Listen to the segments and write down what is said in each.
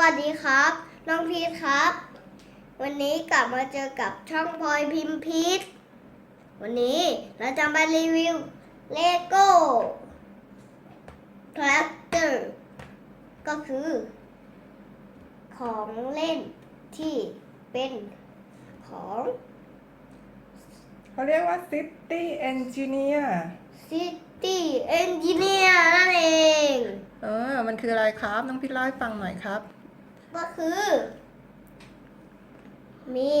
วัสดีครับ น้องพีทครับ วันนี้กลับมาเจอกับช่องพลอยพิมพ์พีทวันนี้เราจะมารีวิวเลโก้ทรัคเตอร์ก็คือ ของเล่นที่เป็นของเขาเรียกว่า City Engineer ซิตี้เอนจิเนียร์นั่นเอง เออ มันคืออะไรครับ น้องพี่เล่าให้ฟังหน่อยครับ ก็คือ มี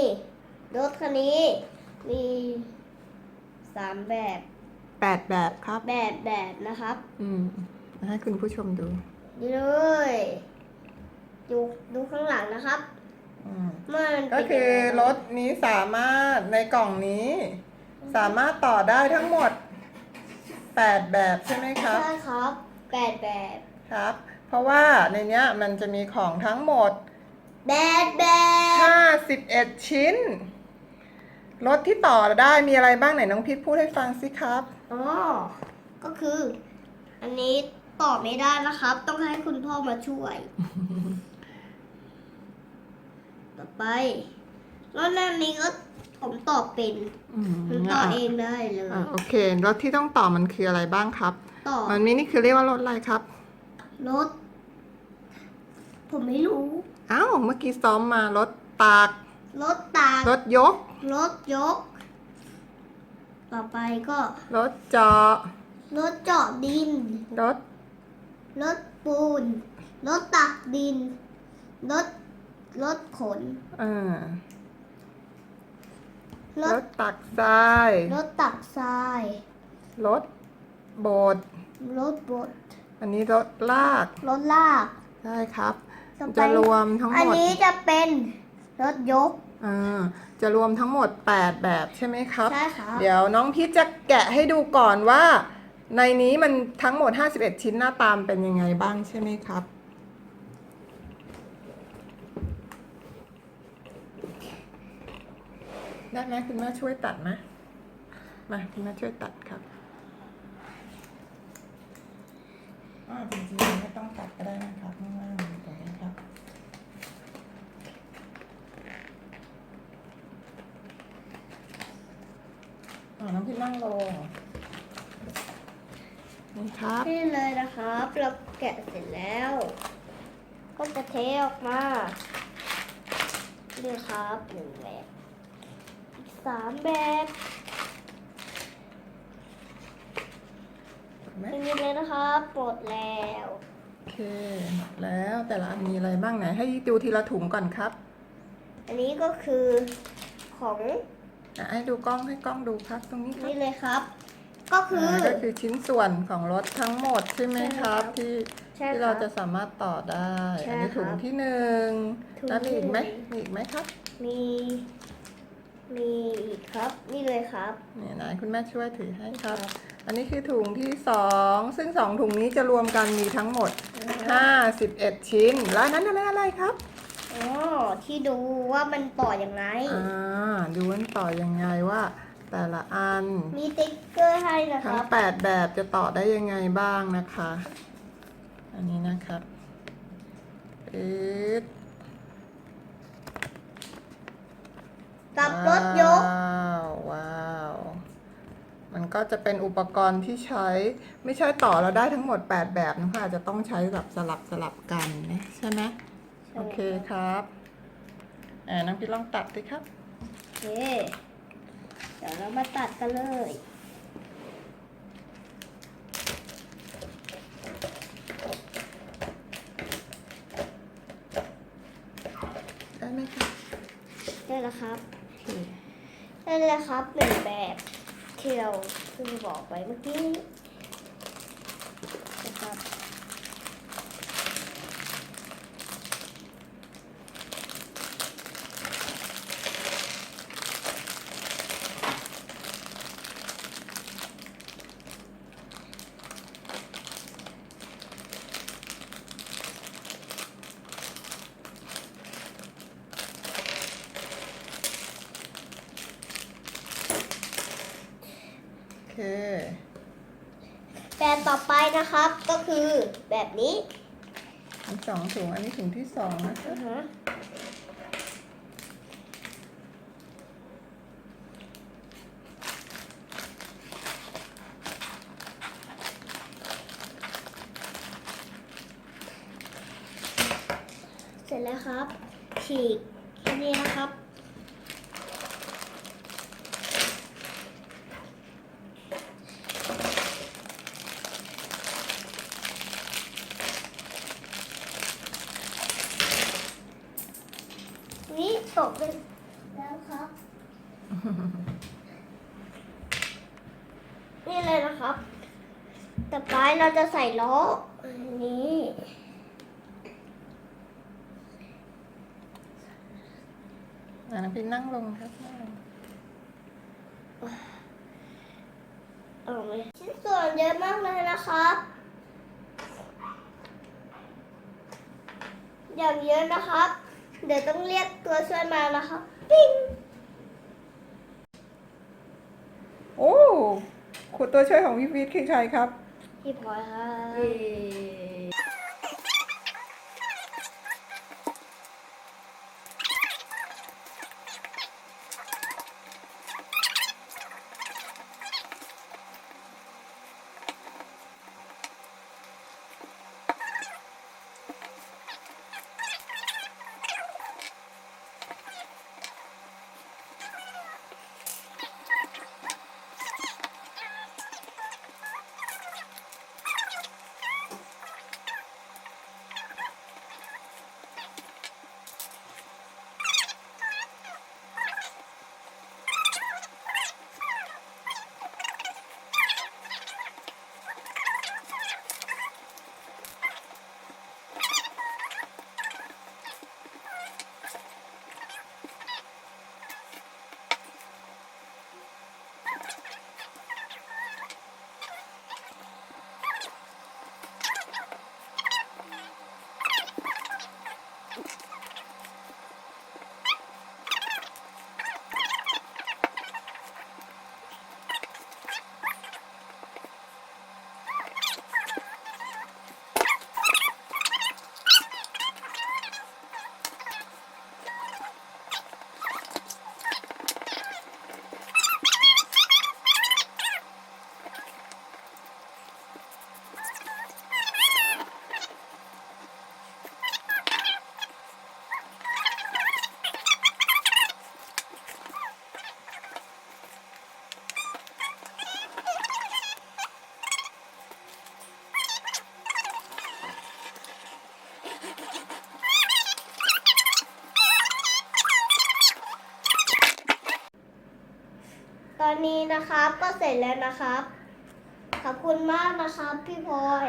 รถคันนี้ มีสามแบบแปดแบบครับ แบบแบบนะครับ อืมให้คุณผู้ชมดูนี่เลยดูดูข้างหลังนะครับอืมมันก็เป็นคือยังไงรถนี้สามารถในกล่องนี้ สามารถต่อได้ทั้งหมด8แบบใช่ไหมครับ ใช่ครับแปดแบบ ครับ เพราะว่าในเนี้ยมันจะมีของทั้งหมด แบบแบบ51 ชิ้น รถที่ต่อได้มีอะไรบ้างไหนน้องพิษพูดให้ฟังสิครับ อ๋อ ก็คือ อันนี้ต่อไม่ได้นะครับ ต้องให้คุณพ่อมาช่วย ต่อไปรถอันนี้ก็ผมต่อเป็นอืมผมต่อเองได้เลยอะโอเครถที่ต้องต่อมันคืออะไรบ้างครับ ต่อ มันมีนี่คือเรียกว่ารถอะไรครับ รถ ผมไม่รู้อ้าวเมื่อกี้ซ้อมมารถตาก รถตาก รถยก รถยก ต่อไปก็ รถเจาะ รถเจาะดิน รถ รถปูน รถตักดิน รถ รถขน เอ่ารรถถ ตักทราย รถตักทราย รถโบด รถบด อันนี้รถลาก รถลากใช่ครับ ต่อไปจะรวมทั้งหอันมดนี้จะเป็นรถยก อ่าจะรวมทั้งหมด 8 แบบใช่ไหมครับ ใช่ครับ เดี๋ยวน้องพิชจะแกะให้ดูก่อนว่า ในนี้มันทั้งหมด 51 ชิ้นหน้าตามเป็นยังไงบ้างใช่ไหมครับ ได้ไหมคุณแม่ช่วยตัดไหมมาคุณแม่ช่วยตัดครับอ่าจริงๆไม่ต้องตัดก็ได้นะครับข้างล่างมีตรงนี้ครับอ่าน้องพี่นั่งลงนี่ครับ นี่เลยนะครับ เราแกะเสร็จแล้ว ก็จะเทออกมานี่ครับหนึ่งแบบอีกสามแบบเห็นไหมนี่เลยนะครับหมดแล้วโอเคหมดแล้วแต่ละอันมีอะไรบ้างไหนให้ดูทีละถุงก่อนครับ อันนี้ก็คือของ อะให้ดูกล้องให้กล้องดูครับตรงนี้ครับนี่เลยครับ ก็คืออ่าก็คือชิ้นส่วนของรถทั้งหมดใช่ไหมครับที่ใช่ที่คเรารับจะสามารถต่อได้ ใช่อันนี้ถุงครับที่หนึ่งถุงแล้วมีอีกไหมที่หนึ่ง มีอีกไหมครับมี มีอีกครับ นี่เลยครับ เนี่ยไหนคุณแม่ช่วยถือให้ครับ อันนี้คือถุงที่สองซึ่งสองถุงนี้จะรวมกันมีทั้งหมด 51 ชิ้น แล้วอันนั้นอะไรอะไรครับ อ๋อที่ดูว่ามันต่ออย่างไร อ่าดูกันต่อยังไงว่า แต่ละอัน มีติ๊กเกอร์ให้นะคทั้งรับ8แบบจะต่อได้ยังไงบ้างนะคะ อันนี้นะครับปึ๊ดกับรถยก ว้าวว้าว มันก็จะเป็นอุปกรณ์ที่ใช้ไม่ใช่ต่อเราได้ทั้งหมด 8 แบบนะคะอาจจะต้องใช้แบบสลับสลับกันนะใช่ไหม โอเคครับอ่าน้องพี่ลองตัดสิครับ โอเค เดี๋ยวเรามาตัดกันเลย ได้ไหมครับได้แล้วครับ โอเค ได้แล้วครับหนึ่งแบบที่เราเพิ่งบอกไปเมื่อกี้ โอเคแบบต่อไปนะครับก็คือแบบนี้อมีสองถุงอันนี้ถุงที่สองนะคะอือฮะเสร็จแล้วครับ ฉีกแค่นี้นะครับ นี่ตกไปแล้วครับ นี่เลยนะครับต่อไปเราจะใส่ล้ออันนี้อะน้องพินนั่งลงครับนั่งลงออกเลยชิ้นส่วนเยอะมากเลยนะครับ อย่างเยอะนะครับ เดี๋ยวต้องเรียกตัวช่วยมานะครับปิ้งโอ้ขวดตัวช่วยของพี่พีทคือใครครับ พี่พลอยครับ ตอนนี้นะครับก็เสร็จแล้วนะครับ ขอบคุณมากนะครับพี่พลอย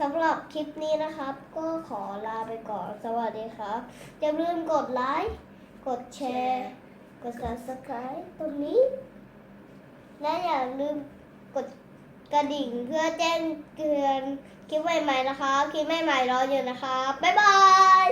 สำหรับคลิปนี้นะครับ ก็ขอลาไปก่อนสวัสดีครับ อย่าลืมกดไลค์กดแชร์ กด subscribe ตรงนี้ และอย่าลืมกดกระดิ่งเพื่อแจ้งเตือนคลิปใหม่ๆนะคะคลิปใหม่ๆรออยู่นะคะ บ๊ายบาย